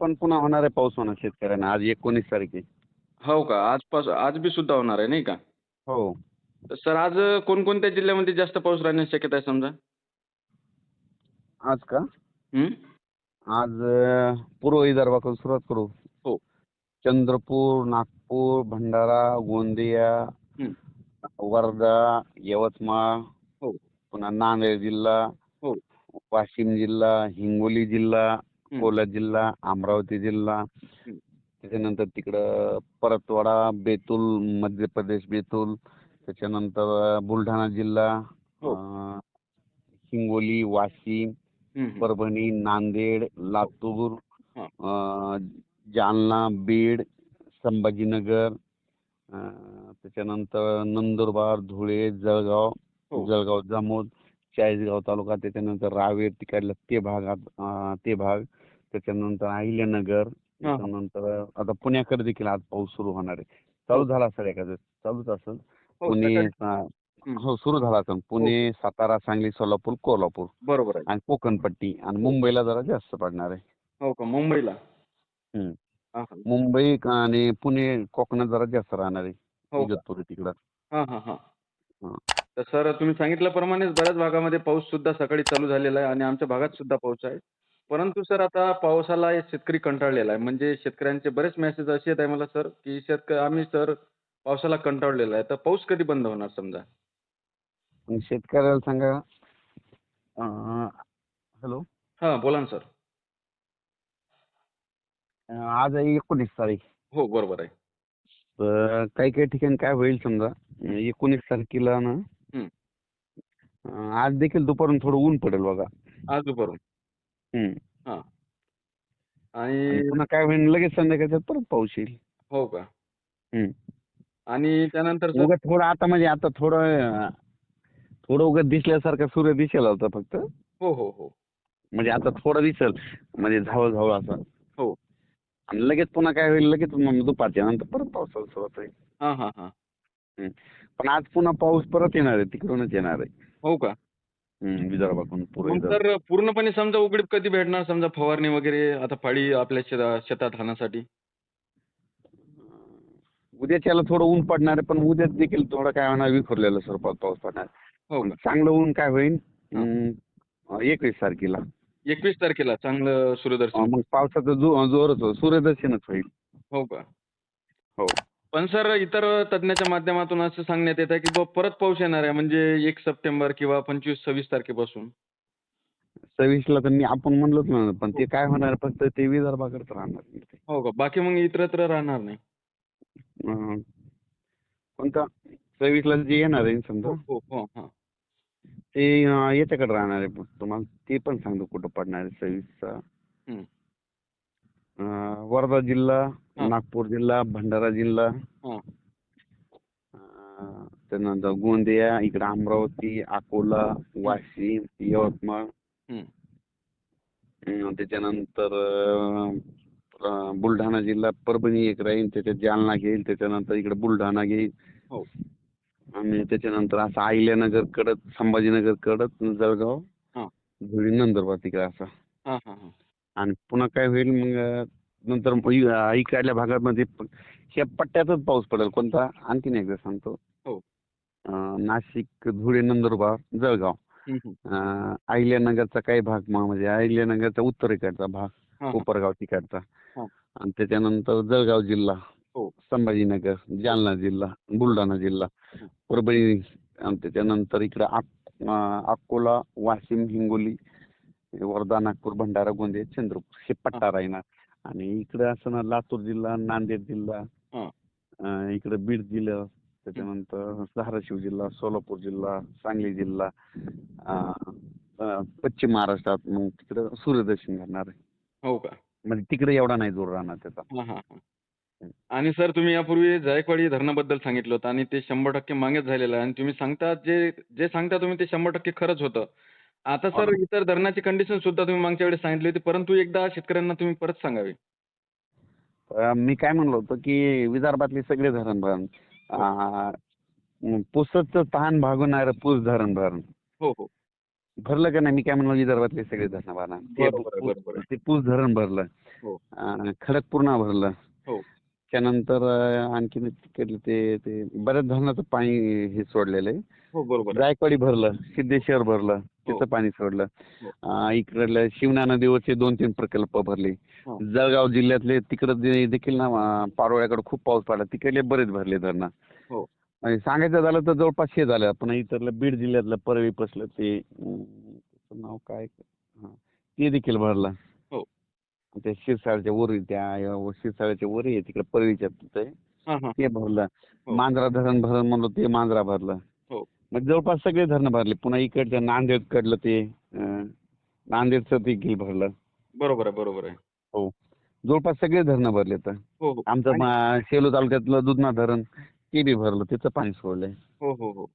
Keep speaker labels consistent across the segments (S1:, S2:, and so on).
S1: पण पुन्हा होणार आहे पाऊस होणार शेतकऱ्यांना आज एकोणीस तारीख आहे
S2: हो का आजपासून आज बी सुद्धा होणार आहे नाही का
S1: हो
S2: तर सर आज कोणकोणत्या जिल्ह्यामध्ये जास्त पाऊस राहण्याची शक्यता आहे समजा
S1: आज का
S2: हं?
S1: आज अं, पूर्व विदर्भाकडून सुरुवात करू
S2: हो.
S1: चंद्रपूर नागपूर भंडारा गोंदिया
S2: हं.
S1: वर्धा यवतमाळ
S2: हो.
S1: पुन्हा नांदेड जिल्हा
S2: हो.
S1: वाशिम जिल्हा हिंगोली जिल्हा. अकोला जिल्हा अमरावती जिल्हा. त्याच्यानंतर तिकडं परतवाडा बेतूल मध्य प्रदेश बेतूल त्याच्यानंतर बुलढाणा जिल्हा
S2: हो.
S1: हिंगोली वाशिम. परभणी नांदेड लातूर
S2: हा.
S1: अं, जालना बीड संभाजीनगर त्याच्यानंतर नंदुरबार धुळे जळगाव
S2: हो.
S1: जळगाव जामोद चाळीसगाव तालुका त्याच्यानंतर रावेर तिकडला ते भागात ते भाग त्याच्यानंतर अहिल्यानगर
S2: हा, हा.
S1: त्याच्यानंतर आता पुण्याकडे देखील आज पाऊस सुरू होणार आहे. चालू झाला असेल एखादं? चालूच असेल.
S2: हो,
S1: पुणे
S2: हं.
S1: हो सुरू झाला असेल. पुणे सातारा सांगली सोलापूर कोल्हापूर
S2: बरोबर आहे.
S1: आणि कोकणपट्टी आणि मुंबईला जरा जास्त पडणार आहे.
S2: हो का? मुंबईला?
S1: हं.
S2: हा, हा.
S1: मुंबई आणि पुणे कोकणात जरा जास्त राहणार आहे.
S2: हो
S1: तिकडं.
S2: हा हा हा.
S1: हा.
S2: तर सर तुम्ही सांगितल्याप्रमाणेच बऱ्याच भागामध्ये पाऊस सुद्धा सकाळी चालू झालेला आहे आणि आमच्या भागात सुद्धा पाऊस आहे. परंतु सर आता पावसाला हे शेतकरी कंटाळलेला आहे. म्हणजे शेतकऱ्यांचे बरेच मेसेज असे येत आहे मला सर की शेतकरी आम्ही सर पावसाला कंटाळलेला आहे. तर पाऊस कधी बंद होणार समजा?
S1: आणि शेतकऱ्याला सांगा हॅलो?
S2: हा बोला ना सर.
S1: आज आहे एकोणीस तारीख.
S2: हो बरोबर आहे.
S1: तर काही काही ठिकाणी काय होईल समजा? एकोणीस तारखेला ना
S2: हं.
S1: अं, आज देखील दुपारून थोडं ऊन पडेल बघा.
S2: आज दुपारून?
S1: हं.
S2: आणि
S1: आणि पुन्हा काय होईल लगेच संध्याकाळच्यात परत पाऊस येईल.
S2: हो का?
S1: हं.
S2: आणि त्यानंतर सर?
S1: थोडं आता म्हणजे आता थोडं अं, थोडं उगाच दिसल्यासारखा सूर्य दिसेल होता फक्त.
S2: हो हो हो.
S1: म्हणजे आता थोडं दिसेल म्हणजे झावळ झावळ असं.
S2: हो.
S1: आणि लगेच पुन्हा काय होईल लगेच मग दुपारच्या नंतर परत पावसाला सुरुवात होईल.
S2: हा हा हा.
S1: पण आज पुन्हा पाऊस परत येणार आहे तिकडूनच येणार आहे.
S2: हो का?
S1: हं, विदर्भाकडून पूर्व
S2: मग
S1: विदर्भ
S2: तर पूर्णपणे समजा उघडीप कधी भेटणार समजा फवारणी वगैरे आता फळी आपल्या शेता शेतात राहण्यासाठी
S1: उद्याच्याला थोडं ऊन पडणार आहे पण उद्या देखील थोडं काय होणार विखुरलेलं स्वरूपात पाऊस पडणार.
S2: हो का?
S1: चांगलं ऊन काय होईल? एकवीस तारखेला.
S2: एकवीस तारखेला चांगलं सूर्यदर्शन.
S1: अं, मग पावसाचं जो जोरच होईल सूर्यदर्शनच होईल.
S2: हो का?
S1: हो.
S2: पण सर इतर तज्ञाच्या माध्यमातून असं सांगण्यात येत आहे की बुवा परत पाऊस येणार आहे म्हणजे एक सप्टेंबर किंवा पंचवीस सव्वीस तारखेपासून.
S1: सव्वीसला तर मी आपण म्हणलोच ना पण ते काय होणार फक्त ते विदर्भाकडे राहणार.
S2: हो का? बाकी मग इतरत्र राहणार नाही.
S1: अं, कोणता सव्वीसला जे येणार आहे समजा.
S2: हो हो हो हा.
S1: ते अं, याच्याकडे राहणार आहे तुम्हाला ते पण सांगतो कुठं पडणार आहे सव्वीसचा
S2: हं.
S1: अं, वर्धा जिल्हा. नागपूर जिल्हा भंडारा जिल्हा
S2: हा.
S1: अं, त्यानंतर गोंदिया इकडं अमरावती अकोला वाशिम यवतमाळ. अं, त्याच्यानंतर अं, अं, बुलढाणा जिल्हा परभणी एक राहील त्याच्यात जालना घेईल त्याच्यानंतर इकडे बुलढाणा घेईल
S2: हो.
S1: आणि त्याच्यानंतर असं अहिल्यानगर कडत संभाजीनगर कडत जळगाव
S2: हा.
S1: धुळे नंदुरबार तिकडे असं
S2: हा हा हा
S1: आणि पुन्हा काय होईल मग नंतर इकडल्या भागामध्ये ह्या पट्ट्यातच पाऊस पडेल कोणता आणखीन एकदा सांगतो
S2: हो.
S1: नाशिक धुळे नंदुरबार जळगाव अहिल्यानगरचा काही भाग म्हणजे अहिल्यानगरचा उत्तरेकडचा भाग. कोपरगाव तिकडचा. आणि त्याच्यानंतर जळगाव जिल्हा
S2: हो.
S1: संभाजीनगर जालना जिल्हा बुलढाणा जिल्हा. परभणी आणि त्याच्यानंतर इकडं अकोला वाशिम हिंगोली वर्धा नागपूर भंडारा गोंदिया चंद्रपूर हे पट्टा राहणार. आणि इकडे असं ना लातूर जिल्हा नांदेड जिल्हा इकडे बीड जिल्हा त्याच्यानंतर धाराशिव जिल्हा सोलापूर जिल्हा सांगली जिल्हा पश्चिम महाराष्ट्रात मग तिकडं सूर्यदर्शन घडणार आहे.
S2: हो का?
S1: म्हणजे तिकडे एवढा नाही जोर राहणार त्याचा.
S2: हा हा हा. आणि सर तुम्ही यापूर्वी जायकवाडी धरणाबद्दल सांगितलं होतं आणि ते शंभर टक्के मागेच झालेलं आहे. आणि तुम्ही सांगता जे जे सांगता तुम्ही ते शंभर टक्के खरंच होतं. आता सर
S1: हो.
S2: इतर धरणाची कंडिशन सुद्धा तुम्ही मागच्या वेळेस सांगितली होती परंतु एकदा शेतकऱ्यांना तुम्ही परत सांगावी
S1: अं, मी काय म्हणलो होतो की विदर्भातले सगळे धरण भरण पुसच तहान भागवणारं पूस धरण भरण
S2: हो हो
S1: भरलं का नाही मी काय म्हणलं विदर्भातले सगळे धरणं भरणार ते
S2: बरोबर आहे, बरोबर आहे.
S1: ते पूस धरण भरलं
S2: हो.
S1: अं, खडकपूर्णा भरलं
S2: हो.
S1: त्यानंतर अं, आणखीन तिकडले ते ते बऱ्याच धरणाचं पाणी हे सोडलेलं आहे
S2: हो बरोबर आहे.
S1: जायकवाडी भरलं सिद्धेश्वर भरलं तिथं पाणी सोडलं.
S2: हो.
S1: इकडले शिवना नदीवरचे दोन तीन प्रकल्प भरले.
S2: हो.
S1: जळगाव जिल्ह्यातले तिकडं देखील ना पारोळ्याकडे खूप पाऊस पडला. तिकडले बरेच भरले धरणं.
S2: हो.
S1: आणि सांगायचं झालं तर जवळपास हे झालं. पण इतरलं बीड जिल्ह्यातलं परळी पसलं ते नाव काय? हा, ते देखील भरलं.
S2: हो.
S1: त्या शिरसाळच्या वरी त्या शिरसाळ्याच्या वरी आहे तिकडे परळीच्या
S2: हा हा.
S1: ते भरलं.
S2: हो.
S1: मांजरा धरण भरण म्हणलं ते मांजरा भरलं.
S2: हो.
S1: मग जवळपास सगळे धरणं भरले. पुन्हा इकडच्या नांदेड कडलं ते नांदेडचं देखील भरलं.
S2: बरोबर आहे बरोबर आहे.
S1: जवळपास सगळे धरणं भरले तर.
S2: हो हो.
S1: आमचं मा- सेलू तालुक्यातलं दुधना धरण ते बी भरलं. त्याचं पाणी सोडलंय.
S2: हो हो हो.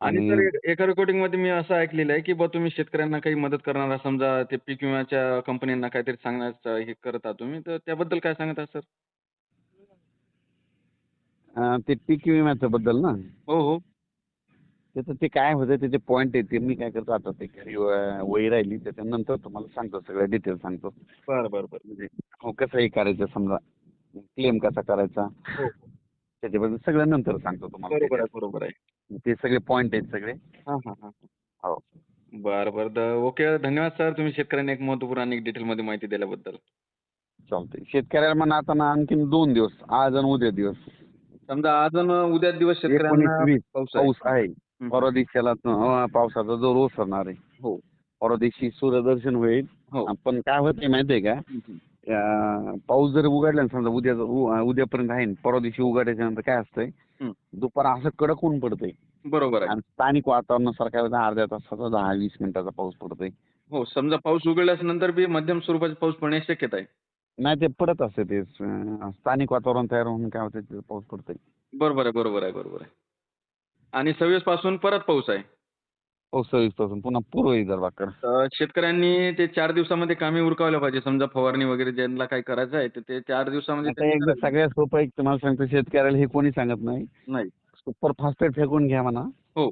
S2: आणि एक- रेकॉर्डिंगमध्ये मी असं ऐकलेलं आहे की बा तुम्ही शेतकऱ्यांना काही मदत करणारा समजा ते पीक विम्याच्या कंपन्यांना काहीतरी सांगण्याचं हे करत आहात तुम्ही तर त्याबद्दल काय सांगत आहात सर?
S1: अं, ते पीक विम्याचं बद्दल ना?
S2: हो हो.
S1: त्याचं ते काय होतं त्याचे पॉईंट आहे ते मी काय करतो आता ते घरी व- वही राहिली त्याच्यानंतर तुम्हाला सांगतो सगळं डिटेल सांगतो.
S2: बरं बरं बरं.
S1: म्हणजे हो कसं हे करायचं समजा क्लेम कसा करायचा
S2: हो. हो
S1: त्याच्याबद्दल सगळं नंतर सांगतो तुम्हाला.
S2: बरोबर आहे बरोबर आहे.
S1: ते सगळे पॉईंट आहेत सगळे.
S2: हां हां हां.
S1: हो.
S2: बरं बरं. द- ओके धन्यवाद सर तुम्ही शेतकऱ्यांना एक महत्त्वपूर्ण आणि डिटेलमध्ये माहिती दिल्याबद्दल.
S1: चालतंय. शेतकऱ्याला म्हणा आता ना आणखीन दोन दिवस आज आणि उद्या दिवस.
S2: समजा आज आणि उद्या दिवस
S1: एकोणीस
S2: शेतकऱ्यांना
S1: वीस
S2: पाऊस आहे.
S1: पाऊस आहे. परवा दिवशीला पावसाचा जोर ओसरणार आहे.
S2: हो.
S1: परवा दिवशी सूर्यदर्शन होईल.
S2: हो.
S1: पण काय होतंय माहितीये का? पाऊस जर उघडला ना समजा उद्या उद्यापर्यंत आहे परवा दिवशी उघडायच्या नंतर काय असतंय. दुपार असं कडक ऊन पडतंय.
S2: बरोबर आहे.
S1: आणि स्थानिक वातावरणानुसार काय होतं अर्ध्या तासाचा दहा वीस मिनिटाचा पाऊस पडतोय.
S2: हो समजा पाऊस उघडल्यास नंतर बी मध्यम स्वरूपाचा पाऊस पडण्याची शक्यता आहे.
S1: नाही ते पडत असते ते स्थानिक वातावरण तयार होऊन काय होतं पाऊस पडतोय.
S2: बरोबर आहे बरोबर आहे बरोबर आहे. आणि सव्वीसपासून परत पाऊस आहे.
S1: पाऊस सव्वीसपासून. पुन्हा पूर्व विदर्भाकडे
S2: तर शेतकऱ्यांनी ते चार दिवसामध्ये कामे उरकावल्या पाहिजे. समजा फवारणी वगैरे ज्यांना काही करायचं आहे तर ते चार दिवसामध्ये
S1: आता एकदा. सगळ्यात सोपं एक तुम्हाला सांगतो शेतकऱ्याला हे कोणी सांगत नाही.
S2: नाही.
S1: सुपर फास्फेट फेकून घ्या म्हणा.
S2: हो.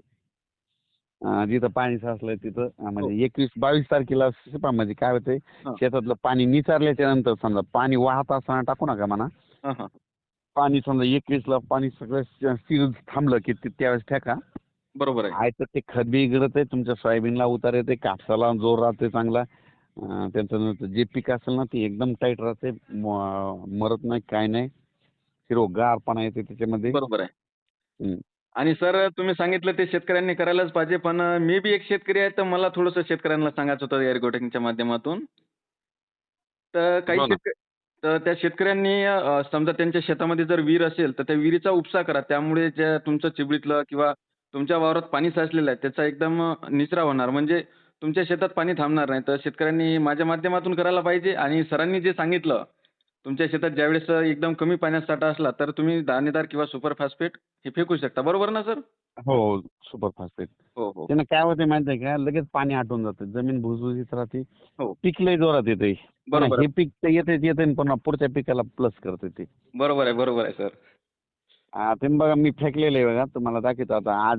S1: अं, जिथं पाणी साचलंय तिथं. अं, म्हणजे एकवीस बावीस तारखेला शिपा म्हणजे काय होतंय
S2: हा.
S1: शेतातलं पाणी निचारल्याच्या नंतर समजा पाणी वाहत असताना टाकू नका म्हणा.
S2: हां हां.
S1: पाणी समजा एकवीसला पाणी सगळं स- स्थिर थांबलं की ते त्यावेळेस फेका.
S2: बरोबर आहे.
S1: आहे तर ते खत बी आहे तुमच्या सोयाबीनला उतार येते कापसाला जोर राहते चांगला. अं, त्यांचं जे पीक असेल ना ते एकदम टाईट राहते म- मरत नाही काय नाही. हिरवगारपणा येते त्याच्यामध्ये.
S2: बरोबर आहे. आणि सर तुम्ही सांगितलं ते शेतकऱ्यांनी करायलाच पाहिजे पण अं, मी बी एक शेतकरी आहे तर मला थोडंसं शेतकऱ्यांना सांगायचं होतं या रिकॉर्डिंगच्या माध्यमातून. तर काही
S1: बोला.
S2: तर त्या शेतकऱ्यांनी समजा त्यांच्या शेतामध्ये जर विहीर असेल तर त्या विहिरीचा उपसा करा. त्यामुळे ज्या तुमचं चिबडीतलं किंवा तुमच्या वावरात पाणी साचलेलं आहे त्याचा एकदम निचरा होणार. म्हणजे तुमच्या शेतात पाणी थांबणार नाही. तर शेतकऱ्यांनी माझ्या माध्यमातून करायला पाहिजे आणि सरांनी जे सांगितलं तुमच्या शेतात ज्यावेळेस एकदम कमी पाण्याचा साठा असला तर तुम्ही दाणेदार किंवा सुपर फॉस्फेट हे फेकू शकता. बरोबर ना सर?
S1: हो सुपर फास्फेट.
S2: हो हो.
S1: त्यानं काय होते माहिती आहे का? लगेच पाणी आटून जातं. जमीन भुसभुशीत राहते.
S2: हो.
S1: पीक लय जोरात येते
S2: बरोबर.
S1: हे पीक तर येते येते पण पुढच्या पिकाला प्लस करते ते.
S2: बरोबर आहे बरोबर आहे सर.
S1: आ, ते बघा मी फेकलेलं आहे बघा. तुम्हाला दाखवतो. आता आज